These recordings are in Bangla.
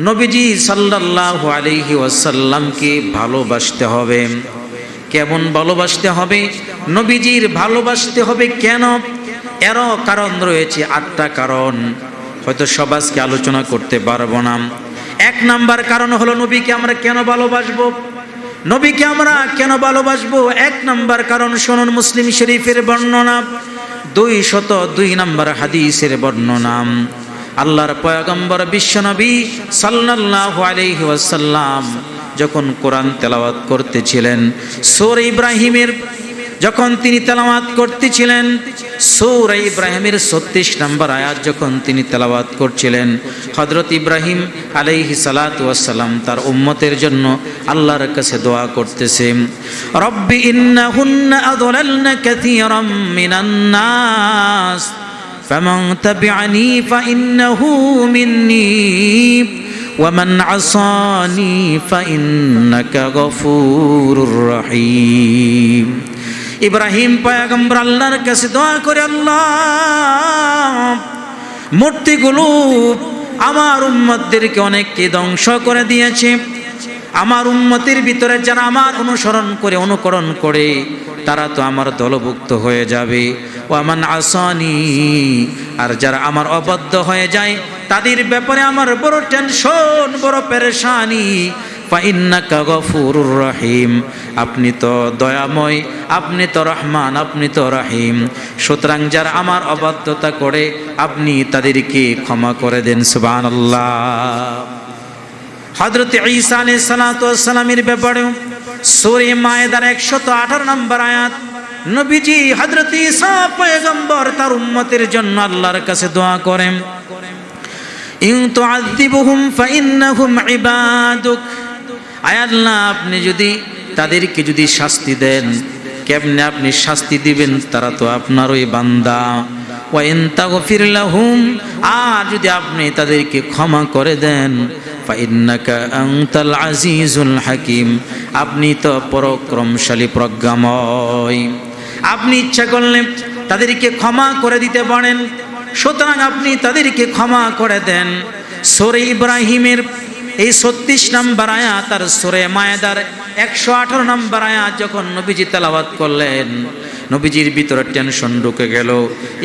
নবীজি সাল্লাল্লাহু আলাইহি ওয়াসাল্লামকে ভালোবাসতে হবে। কেমন ভালোবাসতে হবে? নবীজির ভালোবাসতে হবে কেন? এরও কারণ রয়েছে, আটটা কারণ। হয়তো সব আজকে আলোচনা করতে পারব না। এক নাম্বার কারণ হলো, নবীকে আমরা কেন ভালোবাসবো? নবীকে আমরা কেন ভালোবাসবো? এক নাম্বার কারণ শুনুন মুসলিম শরীফের বর্ণনা। দুই শত দুই নাম্বার হাদিসের বর্ণনা। আল্লাহর পয়গম্বর বিশ্বনবী সাল্লাল্লাহু আলাইহি ওয়াসাল্লাম যখন কোরআন তেলাওয়াত করতেছিলেন, সূরা ইব্রাহিমের যখন তিনি তেলাওয়াত করতেছিলেন, সূরা ইব্রাহিমের 36 নম্বর আয়াত যখন তিনি তেলাওয়াত করছিলেন, হযরত ইব্রাহিম আলাইহি সালাতু ওয়াসসালাম তার উম্মতের জন্য আল্লাহর কাছে দোয়া করতেছে, রব্বি ইন্নাহুন্না আদলালনা কাসীরাম মিনান فمن تبعني فإنه مني ومن عصاني فإنك غفور رحيم ইব্রাহিম পয়গম্বর আল্লাহর কাছে দোয়া করে আল্লাহ মূর্তিগুলো আমার উম্মতদেরকে অনেককে ধ্বংস করে দিয়েছে আমার উম্মতের ভিতরে যারা আমার অনুসরণ করে অনুকরণ করে তারা তো আমার দলভুক্ত হয়ে যাবে। ও আমার আসানি, আর যারা আমার অবদ্ধ হয়ে যায়, তাদের ব্যাপারে আমার বড় টেনশন, বড় পেরেশানি। রহিম, আপনি তো দয়াময়, আপনি তো রহমান, আপনি তো রহিম। সুতরাং যারা আমার অবাধ্যতা করে, আপনি তাদেরকে ক্ষমা করে দেন, সুবহানাল্লাহ। হজরত ঈসা আলী সালামের ব্যাপারেও সুরে মায়েদার একশত আঠারো নম্বর আয়াত, নবীজি হজরত ঈসা পয়গম্বর তার উম্মতের জন্য আল্লাহর কাছে দোয়া করেন। ইন তুআযিবুহুম ফাইন্নাহুম ইবাদুক। আয় আল্লাহ, আপনি যদি তাদেরকে যদি শাস্তি দেন, কেমনে আপনি শাস্তি দিবেন তারা তো আপনারই বান্দা। ওয়াইন তাগফির লাহুম, আর যদি আপনি তাদেরকে ক্ষমা করে দেন আজিজুল হাকিম। আপনি তো পরাক্রমশালী প্রজ্ঞাময়। আপনি ইচ্ছা করলে তাদেরকে ক্ষমা করে দিতে পারেন। সুতরাং আপনি তাদেরকে ক্ষমা করে দেন। সোরে ইব্রাহিমের এই ছত্রিশ নম্বর আয়াত আর সোরে মায়েদার একশো আঠারো নম্বর আয়াত যখন নবীজি তেলাওয়াত করলেন নবীজির ভিতরে টেনশন ঢুকে গেল।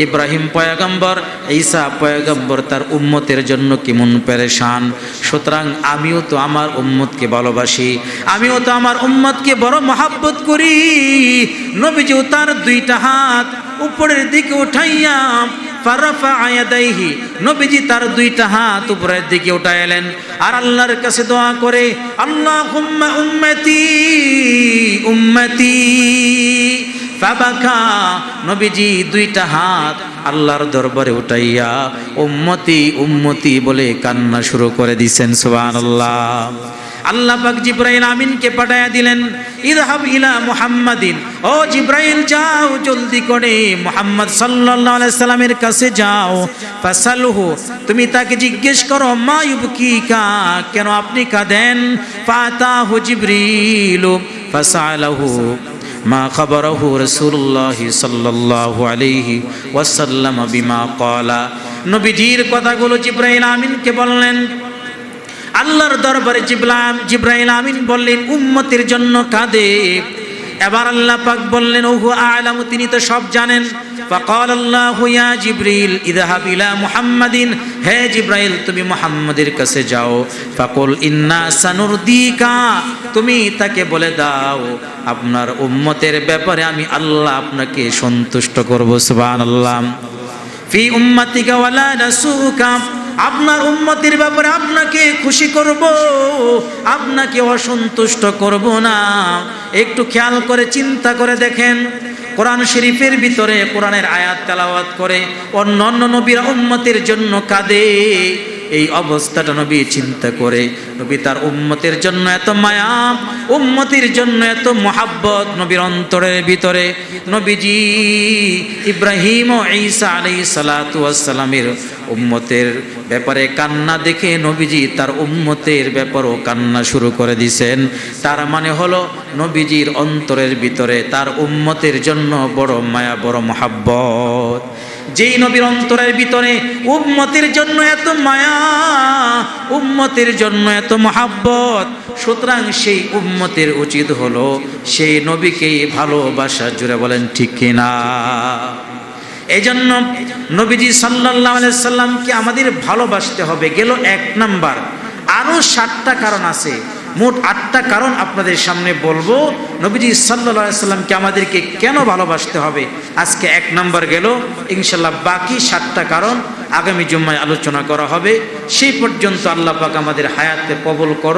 ইব্রাহিম পয়গম্বর, ঈসা পয়গম্বর তার উম্মতের জন্য কেমন পেরেশান? সুতরাং আমিও তো আমার উম্মতকে ভালোবাসি, আমিও তো আমার উম্মতকে বড় মহাব্বত করি। নবীজিও তার দুইটা হাত উপরের দিকে উঠাইয়া, ফারাফা নবীজি তার দুইটা হাত উপরের দিকে উঠাইলেন। আর আল্লাহর কাছে দোয়া করে, আল্লাহুম্মা উম্মতি উম্মতি। ফাবাকা, নবীজি দুইটা হাত আল্লাহর দরবারে উঠাইয়া উম্মতি উম্মতি বলে কান্না শুরু করে দিছেন, সুবহানাল্লাহ। আল্লাহ পাক জিব্রাইল আমিনকে পাঠায়া দিলেন ইরহাব ইলা মুহাম্মাদিন। ও জিব্রাইল, যাও, জলদি করে মুহাম্মদ সাল্লাল্লাহু আলাইহি সাল্লামের কাছে যাও। ফাসালহু, তুমি তাকে জিজ্ঞেস করো, মা ইউবকিকা? কেন আপনি কাঁদেন? ফাতাহু জিবরিল। ফাসালাহু মা الله صلى الله عليه ওয়াসাল্লাম বিমা قال নবীজির কথাগুলো জিব্রাইল আমিনকে বললেন। আল্লাহর দরবারে জিব্রাইল আমিন বললেন, উম্মতের জন্য কাঁদে। এবার আল্লাহ পাক বললেন ওহু আলামু তিনি তো সব জানেন فقال الله يا جبريل اذهب الى محمد হে জিব্রাইল তুমি মুহাম্মাদের কাছে যাও ফাকুল ইন্না সানুরদিকা তুমি তাকে বলে দাও আপনার উম্মতের ব্যাপারে আমি আল্লাহ আপনাকে সন্তুষ্ট করব সুবহানাল্লাহ ফি উম্মাতিকা ওয়ালা নাসুকা আপনার উন্মতির ব্যাপারে আপনাকে খুশি করব, আপনাকে অসন্তুষ্ট করব না। একটু খেয়াল করে, চিন্তা করে দেখেন, কোরআন শরীফের ভিতরে কোরআনের আয়াত তেলাওয়াত করে অন্য অন্য নবীর উন্মতির জন্য কাঁদে। এই অবস্থাটা নবী চিন্তা করে। নবী তার উম্মতের জন্য এত মায়া, উম্মতির জন্য এত মোহাব্বত নবীর অন্তরের ভিতরে। নবীজি ইব্রাহিম ও ঈসা আলাইহিস সালাতু ওয়াস সালামের উম্মতের ব্যাপারে কান্না দেখে নবীজি তার উম্মতের ব্যাপারও কান্না শুরু করে দিছেন। তার মানে হলো নবীজির অন্তরের ভিতরে তার উম্মতের জন্য বড় মায়া, বড় মহাব্বত। যেই নবীর অন্তরের ভিতরে উম্মতের জন্য এত মায়া, উম্মতের জন্য এত মহাব্বত, সুতরাং সেই উম্মতের উচিত হলো সেই নবীকেই ভালোবাসা, জুড়ে বলেন ঠিক কিনা? এই জন্য নবীজি সাল্লাহ সাল্লামকে আমাদের ভালোবাসতে হবে। গেল এক নাম্বার। আরও সাতটা কারণ আছে। মোট আটটা কারণ আপনাদের সামনে বলব। নবীজি সাল্লাহিসাল্লামকে আমাদেরকে কেন ভালোবাসতে হবে? আজকে এক নম্বর গেল ইনশাল্লাহ বাকি সাতটা কারণ আগামী জুম্মায় আলোচনা করা হবে। সেই পর্যন্ত আল্লাহ পাক আমাদের হায়াতে কবল করো।